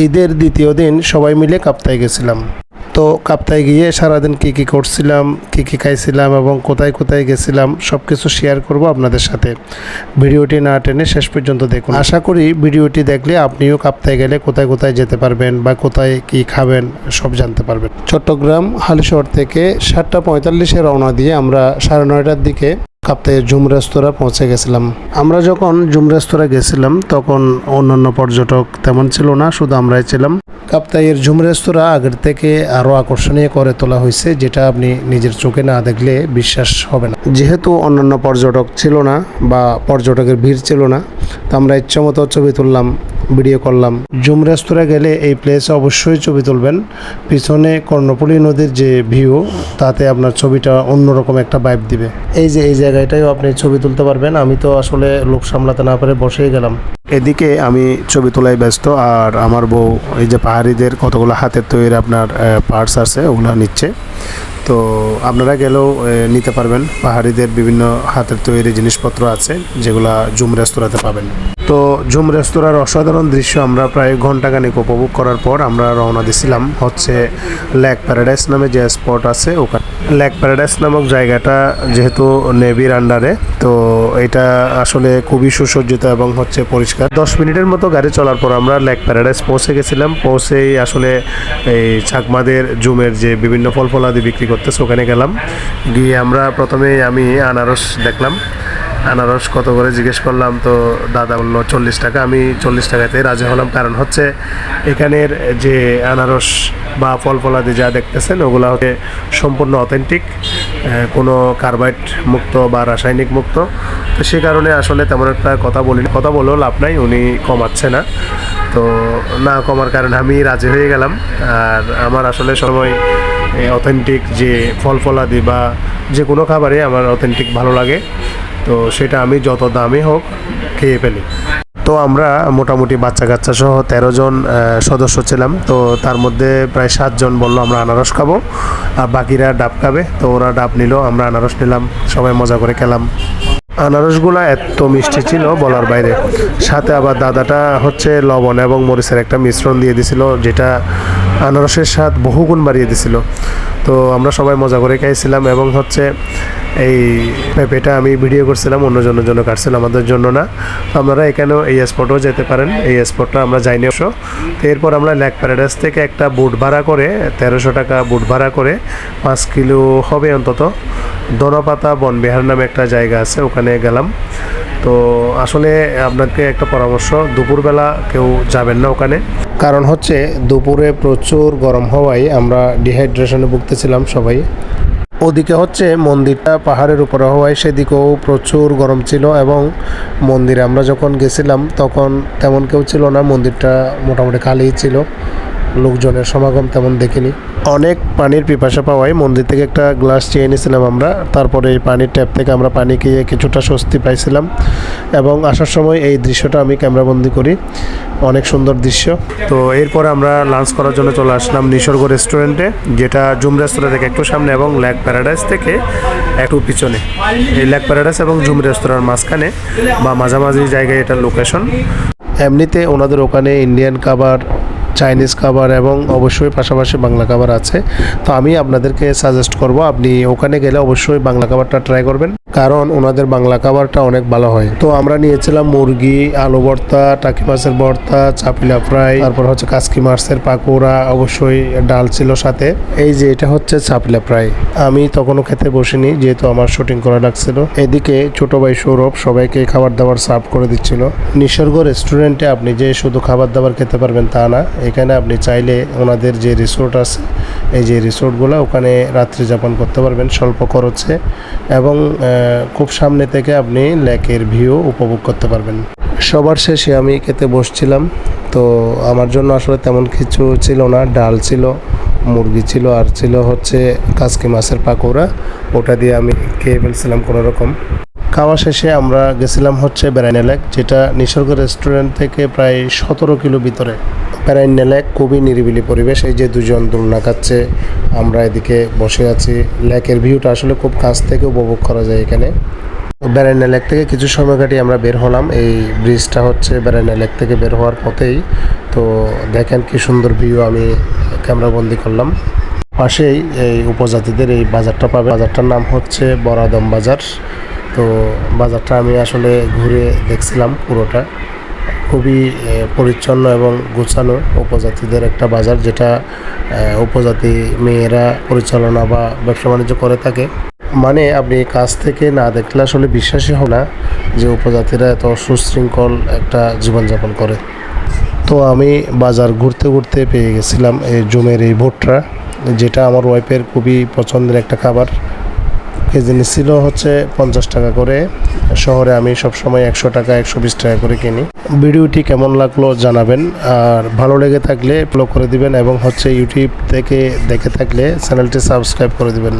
ঈদের দ্বিতীয় দিন সবাই মিলে কাপ্তায় গেছিলাম। তো কাপ্তায় গিয়ে সারাদিন কী কী করছিলাম, কী কী খাইছিলাম এবং কোথায় কোথায় গেছিলাম সব কিছু শেয়ার করব আপনাদের সাথে। ভিডিওটি না টেনে শেষ পর্যন্ত দেখুন। আশা করি ভিডিওটি দেখলে আপনিও কাপ্তায় গেলে কোথায় কোথায় যেতে পারবেন বা কোথায় কি খাবেন সব জানতে পারবেন। চট্টগ্রাম, হালিশহর থেকে সাতটা পঁয়তাল্লিশে রওনা দিয়ে আমরা সাড়ে নয়টার দিকে কাপ্তায় জুম রেস্তোরাঁ পৌঁছে গেছিলাম। আমরা যখন জুম রেস্তোরাঁ গেছিলাম, তখন অন্যান্য পর্যটক তেমন ছিল না, শুধু আমরাই ছিলাম। কাপ্তাইয়ের ঝুম রেস্তোরাঁ আগের থেকে আরও আকর্ষণীয় করে তোলা হয়েছে, যেটা আপনি নিজের চোখে না দেখলে বিশ্বাস হবে না। যেহেতু অন্যান্য পর্যটক ছিল না বা পর্যটকের ভিড় ছিল না, তো আমরা ইচ্ছামতো ছবি তুললাম। ভিডিও করলাম। জুম রেস্তোরাঁ গেলে এই প্লেসে অবশ্যই ছবি তুলবেন। পিছনে কর্ণপল্লী নদীর যে ভিউ তাতে আপনার ছবিটা অন্যরকম একটা ভাইব দিবে। এই যে, এই জায়গাটাও আপনি ছবি তুলতে পারবেন। আমি তো আসলে লোক সামলাতে না পারে বসেই গেলাম। এদিকে আমি ছবি তোলায় ব্যস্ত, আর আমার বউ, এই যে পাহাড়িদের কতগুলো হাতের তৈরি আপনার পার্টস আছে, ওগুলো নিচ্ছে। তো আপনারা গেলেও নিতে পারবেন। পাহাড়িদের বিভিন্ন হাতের তৈরি জিনিসপত্র আছে, যেগুলা জুম রেস্তোরাঁতে পাবেন। তো জুম রেস্তোরাঁর অসাধারণ দৃশ্য আমরা প্রায় ঘন্টাখানেক উপভোগ করার পর আমরা রওনা দিছিলাম। হচ্ছে ল্যাক প্যারাডাইস নামে যে স্পট আছে, ওখানে। ল্যাক প্যারাডাইস নামক জায়গাটা যেহেতু নেভির আন্ডারে তো এটা আসলে খুবই সুসজ্জিত এবং হচ্ছে পরিষ্কার দশ মিনিটের মতো গাড়ি চলার পর আমরা লেক প্যারাডাইস পৌঁছে গেছিলাম। পৌঁছেই আসলে এই চাকমাদের জুমের যে বিভিন্ন ফল ফলাদি বিক্রি করতেছে, ওখানে গেলাম। গিয়ে আমরা প্রথমে আমি আনারস দেখলাম। আনারস কত করে জিজ্ঞেস করলাম, তো দাদা বলল চল্লিশ টাকা। আমি চল্লিশ টাকাতে রাজি হলাম। কারণ হচ্ছে এখানের যে আনারস বা ফল ফলাদি যা দেখতেছেন, ওগুলো হচ্ছে সম্পূর্ণ অথেন্টিক কোনো কার্বাইড মুক্ত বা রাসায়নিক মুক্ত। তো সে কারণে আসলে তেমন একটা কথা বলিনি। কথা বলেও লাভ নাই, উনি কমাচ্ছে না। তো না কমার কারণে আমি রাজি হয়ে গেলাম। আর আমার আসলে সময় অথেন্টিক যে ফল ফলাদি বা যে কোনো খাবারই আমার অথেন্টিক ভালো লাগে। তো সেটা আমি যত দামে হোক খেয়ে ফেলি। তো আমরা মোটামুটি বাচ্চা কাচ্চা সহ তেরো জন সদস্য ছিলাম। তো তার মধ্যে প্রায় সাতজন বলল, আমরা আনারস খাব। আর বাকিরা ডাব খাবে। তো ওরা ডাব নিল, আমরা আনারস নিলাম, সবাই মজা করে খেলাম। আনারসগুলো এত মিষ্টি ছিল বলার বাইরে। সাথে আবার দাদাটা হচ্ছে লবণ এবং মরিচের একটা মিশ্রণ দিয়ে দিছিল, যেটা আনারসের স্বাদ বহুগুণ বাড়িয়ে দিছিল। তো আমরা সবাই মজা করে খাইছিলাম এবং হচ্ছে এই পেঁপেটা আমি ভিডিও করছিলাম, অন্যজনের জন্য কাটছিলাম আমাদের জন্য না। আপনারা এখানেও এই স্পটেও যেতে পারেন। এই স্পটটা আমরা যাইনি অবশ্য। তো এরপর আমরা লেক প্যারাডাইস থেকে একটা বুট ভাড়া করে, তেরোশো টাকা বুট ভাড়া করে, পাঁচ কিলো হবে অন্তত, দনপাতা বনবিহার নামে একটা জায়গা আছে, ওখানে গেলাম। তো আসলে আপনাকে একটা পরামর্শ, দুপুরবেলা কেউ যাবেন না ওখানে। কারণ হচ্ছে, দুপুরে প্রচুর গরম হওয়ায় আমরা ডিহাইড্রেশনে ভুগতেছিলাম সবাই। ওদিকে হচ্ছে মন্দিরটা পাহাড়ের উপরে হওয়ায় সেদিকেও প্রচুর গরম ছিল এবং মন্দিরে আমরা যখন গেছিলাম তখন তেমন কেউ ছিল না, মন্দিরটা মোটামুটি খালিই ছিল। লোকজনের সমাগম তেমন দেখিনি। অনেক পানির পিপাসা পাওয়ায় মন্দির থেকে একটা গ্লাস চেয়ে নিয়েছিলাম আমরা। তারপরে এই পানির ট্যাপ থেকে আমরা পানি খেয়ে কিছুটা স্বস্তি পাইছিলাম এবং আসার সময় এই দৃশ্যটা আমি ক্যামেরাবন্দি করি। অনেক সুন্দর দৃশ্য। তো এরপর আমরা লাঞ্চ করার জন্য চলে আসলাম নিসর্গ রেস্টুরেন্টে যেটা জুম রেস্তোরাঁ থেকে একটু সামনে এবং ল্যাক প্যারাডাইস থেকে একটু পিছনে। এই ল্যাক প্যারাডাইস এবং জুম রেস্তোরাঁর মাঝখানে বা মাঝামাঝি জায়গায় এটার লোকেশন এমনিতে ওনাদের ওখানে ইন্ডিয়ান খাবার চাইনিজ খাবার এবং অবশ্যই পাশাপাশি বাংলা খাবার আছে। তো আমি আপনাদেরকে সাজেস্ট করব, আপনি ওখানে গেলে অবশ্যই বাংলা খাবারটা ট্রাই করবেন। কারণ ওনাদের বাংলা খাবারটা অনেক ভালো হয়। তো আমরা নিয়েছিলাম মুরগি, আলু ভর্তা, টাকি মাছের ভর্তা, চাপিলা ফ্রাই, তারপর হচ্ছে কাসকি মাছের পাকোড়া, অবশ্যই ডাল ছিল সাথে। এই যে এটা হচ্ছে চাপিলা ফ্রাই। আমি তখনও খেতে বসিনি, যেহেতু আমার শুটিং করা লাগছিল। এদিকে ছোট ভাই সৌরভ সবাইকে খাবার দাবার সার্ভ করে দিচ্ছিল। নিসর্গ রেস্টুরেন্টে আপনি যে শুধু খাবার দাবার খেতে পারবেন তা না এখানে আপনি চাইলে ওনাদের যে রিসোর্ট আছে, এই যে রিসোর্টগুলো ওখানে রাত্রি যাপন করতে পারবেন স্বল্প খরচে এবং খুব সামনে থেকে আপনি লেকের ভিউ উপভোগ করতে পারবেন। সবার শেষে আমি খেতে বসছিলাম, তো আমার জন্য আসলে তেমন কিছু ছিল না, ডাল ছিল, মুরগি ছিল, আর ছিল হচ্ছে কাসকি মাছের পাকোড়া। ওটা দিয়ে আমি খেয়ে ফেলছিলাম কোনো রকম খাওয়া শেষে আমরা গেছিলাম হচ্ছে বেড়াইনা লেক, যেটা নিসর্গ রেস্টুরেন্ট থেকে প্রায় সতেরো কিলো ভিতরে। বেড়াইনা লেক খুবই নিরিবিলি পরিবেশ, এই যে দুজন দোলনা খাচ্ছে, আমরা এদিকে বসে আছি। লেকের ভিউটা আসলে খুব কাছ থেকে উপভোগ করা যায় এখানে। বেড়াইনা লেক থেকে কিছু সময় কাটিয়ে আমরা বের হলাম, এই ব্রিজটা হচ্ছে বেড়াইনা লেক থেকে বের হওয়ার পথেই। তো দেখেন কি সুন্দর ভিউ, আমি ক্যামেরাবন্দি করলাম। পাশেই এই উপজাতিদের এই বাজারটা পাবে বাজারটার নাম হচ্ছে বরাদম বাজার। তো বাজারটা আমি আসলে ঘুরে দেখছিলাম পুরোটা। খুবই পরিচ্ছন্ন এবং গোছানো উপজাতিদের একটা বাজার যেটা উপজাতি মেয়েরা পরিচালনা বা ব্যবসা বাণিজ্য করে থাকে। মানে আপনি কাছ থেকে না দেখলে আসলে বিশ্বাসই হবে না যে উপজাতিরা এত সুশৃঙ্খল একটা জীবনযাপন করে। তো আমি বাজার ঘুরতে ঘুরতে পেয়ে গেছিলাম এই জুমের এই ভুট্টা, যেটা আমার ওয়াইফের খুবই পছন্দের একটা খাবার। কেজি ছিল হচ্ছে পঞ্চাশ টাকা করে। শহরে আমি সবসময় একশো টাকা, একশো বিশ টাকা করে কিনি। ভিডিওটি কেমন লাগল জানাবেন, আর ভালো লেগে থাকলে ফলো করে দিবেন এবং হচ্ছে ইউটিউব থেকে দেখে থাকলে চ্যানেলটি সাবস্ক্রাইব করে দিবেন।